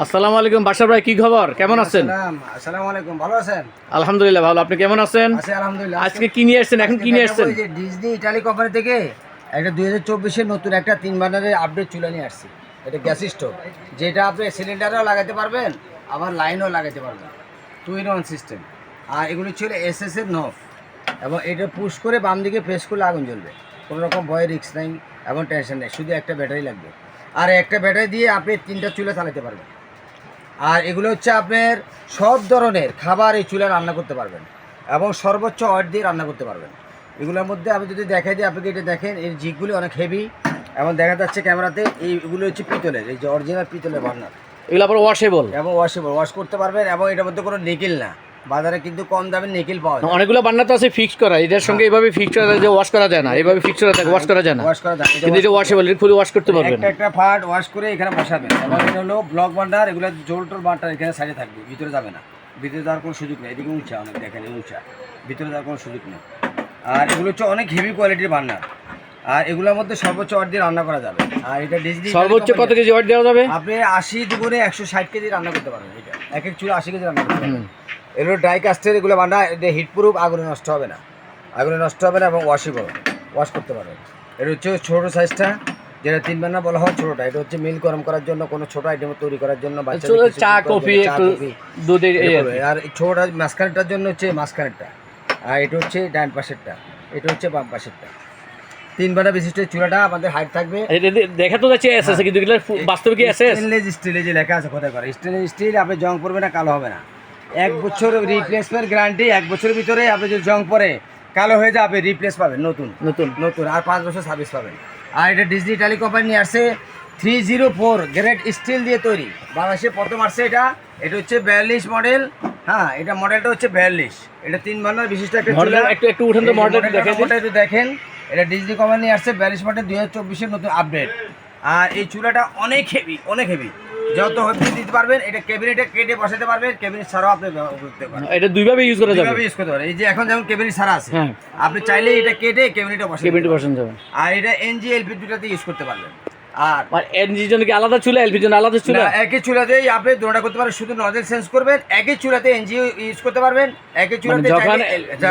আসসালামু আলাইকুম বাসার ভাই কি খবর? কেমন আছেন? আসসালাম আসসালামু আলাইকুম ভালো আছেন? আলহামদুলিল্লাহ ভালো। আপনি কেমন আছেন? আছি আলহামদুলিল্লাহ আজকে কি নিয়ে আসছেন? এখন কি নিয়ে আসছেন? যে ডিজনি ইটালি কোম্পানি থেকে একটা দুই হাজার চব্বিশের নতুন একটা তিন বার্নারের আপডেট চুলা নিয়ে আসছি। এটা গ্যাস স্টোভ। যেটা আপনি সিলিন্ডারও লাগাতে পারবেন আবার লাইনও লাগাতে পারবেন। টু ইন ওয়ান সিস্টেম আর এগুলো ছিল এস এস এর নফ এবং এটা পুশ করে বাম দিকে প্রেস করলে আগুন জ্বলবে। কোনো রকম ভয় রিস্ক নাই এবং টেনশন নেই। শুধু একটা ব্যাটারি লাগবে। আর একটা ব্যাটারি দিয়ে আপনি তিনটা চুলা চালাতে পারবেন। আর এগুলো হচ্ছে আপনার সব ধরনের খাবার এই চুলায় রান্না করতে পারবেন এবং সর্বোচ্চ অয়েল দিয়ে রান্না করতে পারবেন। এগুলোর মধ্যে আমি যদি দেখাই দিই আপনাকে এটা দেখেন এই জিগগুলি অনেক হেভি এবং দেখা যাচ্ছে ক্যামেরাতে এইগুলো হচ্ছে পিতলের এই যে অরিজিনাল পিতলের বার্নার এগুলো আবার ওয়াশেবল এবং ওয়াশেবল ওয়াশ করতে পারবেন এবং এটার মধ্যে কোনো নিকেল না। বাজারে কিন্তু কম দামে নিকেল পাওয়া যায়। অনেকগুলো বান্না তো আছে ফিক্স করা। এটার সঙ্গে এভাবে ফিক্স করা যায় যে ওয়াশ করা যায় না। এভাবে ফিক্স করা থাকে ওয়াশ করা যায় না। ওয়াশ করা যায় কিন্তু এটা ওয়াশেবল এটা খুলে ওয়াশ করতে পারবেন। একটা একটা পার্ট ওয়াশ করে এখানে বসাবেন। এবং এটা হলো ব্লক বান্ডার এগুলো জোল টোল বান্ডার এখানে সাইডে থাকবে। ভিতরে যাবে না। ভিতরে যাওয়ার কোনো সুযোগ নেই। এদিকে উঁচা অনেক দেখেন উঁচা। ভিতরে যাওয়ার কোনো সুযোগ নেই। আর এগুলো হচ্ছে অনেক হেভি কোয়ালিটির বান্নার আর এগুলোর মধ্যে সর্বোচ্চ অর্ধ দিয়ে রান্না করা যাবে। আর এটা ডিজনি সর্বোচ্চ কত কেজি ওয়াট দেওয়া যাবে? আপনি আশি দুগুণে একশো ষাট কেজি রান্না করতে পারবেন। এটা এক এক চুলো আশি কেজি রান্না করতে পারবেন এগুলো ড্রাই কাস্টের এগুলো বান্না এটা হিট প্রুফ আগুনে নষ্ট হবে না। আগুনে নষ্ট হবে না এবং ওয়াশেবল ওয়াশ করতে পারবেন এটা হচ্ছে ছোটো সাইজটা যেটা তিন বান্না বলা হয় ছোটোটা। এটা হচ্ছে মিল গরম করার জন্য কোনো ছোটো আইটেম তৈরি করার জন্য চা কফি দুধের এই আর ছোটোটা মাঝখানেরটার জন্য হচ্ছে মাঝখানেরটা। আর এটা হচ্ছে ডান পাশেরটা। এটা হচ্ছে বাম পাশেরটা। তিন বাটা বিশিষ্ট চুলাটা আমাদের হাইট থাকবে। দেখা তো যাচ্ছে এস আছে কিন্তু এগুলো বাস্তবে কি এস স্টেনলেস স্টিলে যে লেখা আছে কোথায় করে? স্টেনলেস স্টিল আপনি জং পড়বে না কালো হবে না। এক বছর রিপ্লেসমেন্ট গ্যারান্টি এক বছরের ভিতরে আপনি যদি জং পরে কালো হয়ে যাবে রিপ্লেস পাবেন নতুন। নতুন। নতুন আর পাঁচ বছর সার্ভিস পাবেন। আর এটা ডিজনি টালি কোম্পানি নিয়ে আসছে three zero four grade steel দিয়ে তৈরি। বাংলাদেশে প্রথম আসছে এটা এটা হচ্ছে বিয়াল্লিশ মডেল হ্যাঁ এটা মডেলটা হচ্ছে বিয়াল্লিশ। এটা তিন বান্নার বিশিষ্ট একটা মডেল একটু একটু উঠান তো মডেলটা দেখেন। এটা ডিজিটি কোম্পানি আসছে বিয়াল্লিশ মাঠে দুই হাজার চব্বিশের নতুন আপডেট আর এই চুলাটা অনেক হেভি অনেক হেভি যত হেভি দিতে পারবেন এটা ক্যাবিনেটে কেটে বসাতে পারবেন ক্যাবিনেট ছাড়াও আপনি করতে পারবেন। এটা দুইভাবে ইউজ করা যাবে। দুইভাবে ইউজ করতে পারেন এই যে এখন যেমন ক্যাবিনেট ছাড়া আছে হ্যাঁ। আপনি চাইলে এটা কেটে ক্যাবিনেটে বসাতে ক্যাবিনেটে বসানো যাবে। আর এটা এনজিএলপি দুটাতে ইউজ করতে পারবেন। আর আর এনজির জন্য কি আলাদা চুলা এলপির জন্য আলাদা চুলা? একই চুলাতেই আপনি দুটা করতে পারেন শুধু নজেল চেঞ্জ করবেন একই চুলাতে এনজি ইউজ করতে পারবেন একই মানে চুলাতে যখন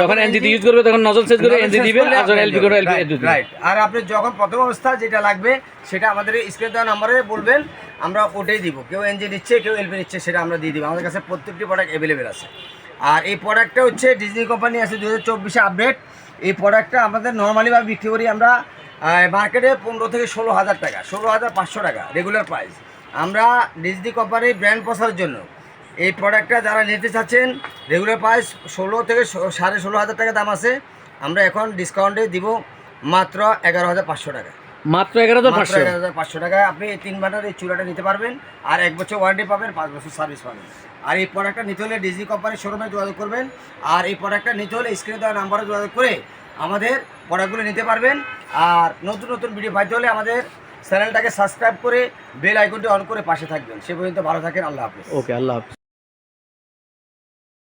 যখন এনজি ইউজ করবে তখন নজল সেট করে এনজি দিবেন আর যখন এলপি করে এলপি দিবেন। রাইট আর আপনি যখন প্রথম অবস্থা যেটা লাগবে সেটা আমাদের স্ক্রিন দেওয়া নাম্বারে বলবেন আমরা ওটাই দিব। কেউ এনজি নিচ্ছে কেউ এলপি নিচ্ছে সেটা আমরা দিয়ে দিব। আমাদের কাছে প্রত্যেকটি প্রোডাক্ট অ্যাভেলেবেল আছে। আর এই প্রোডাক্টটা হচ্ছে ডিজনি কোম্পানি আছে দু হাজার চব্বিশে আপডেট এই প্রোডাক্টটা আমাদের নর্মালিভাবে বিক্রি করি আমরা মার্কেটে পনেরো থেকে ষোলো হাজার টাকা ষোলো হাজার পাঁচশো টাকা রেগুলার প্রাইস আমরা ডিজনি কোম্পানির ব্র্যান্ড প্রসারের জন্য এই প্রোডাক্টটা যারা নিতে চাচ্ছেন রেগুলার প্রাইস ষোলো থেকে সাড়ে ষোলো হাজার টাকা দাম আছে। আমরা এখন ডিসকাউন্টে দিব মাত্র এগারো হাজার পাঁচশো টাকা। মাত্র এগারো হাজার পাঁচশো? এগারো হাজার পাঁচশো টাকায় আপনি এই তিন বাটার এই চুলাটা নিতে পারবেন আর এক বছর ওয়ারেন্টি পাবেন পাঁচ বছর সার্ভিস পাবেন। আর এই প্রোডাক্টটা নিতে হলে ডিজনি কোম্পানির শোরুমে যোগাযোগ করবেন। আর এই প্রোডাক্টটা নিতে হলে স্ক্রিনে দেওয়া নাম্বারে যোগাযোগ করে আমাদের প্রোডাক্টগুলো নিতে পারবেন। আর নতুন নতুন ভিডিও পাইতে হলে আমাদের চ্যানেলটাকে সাবস্ক্রাইব করে বেল আইকনটি অন করে পাশে থাকবেন। সে পর্যন্ত ভালো থাকেন, আল্লাহ হাফিজ। ওকে আল্লাহ হাফিজ।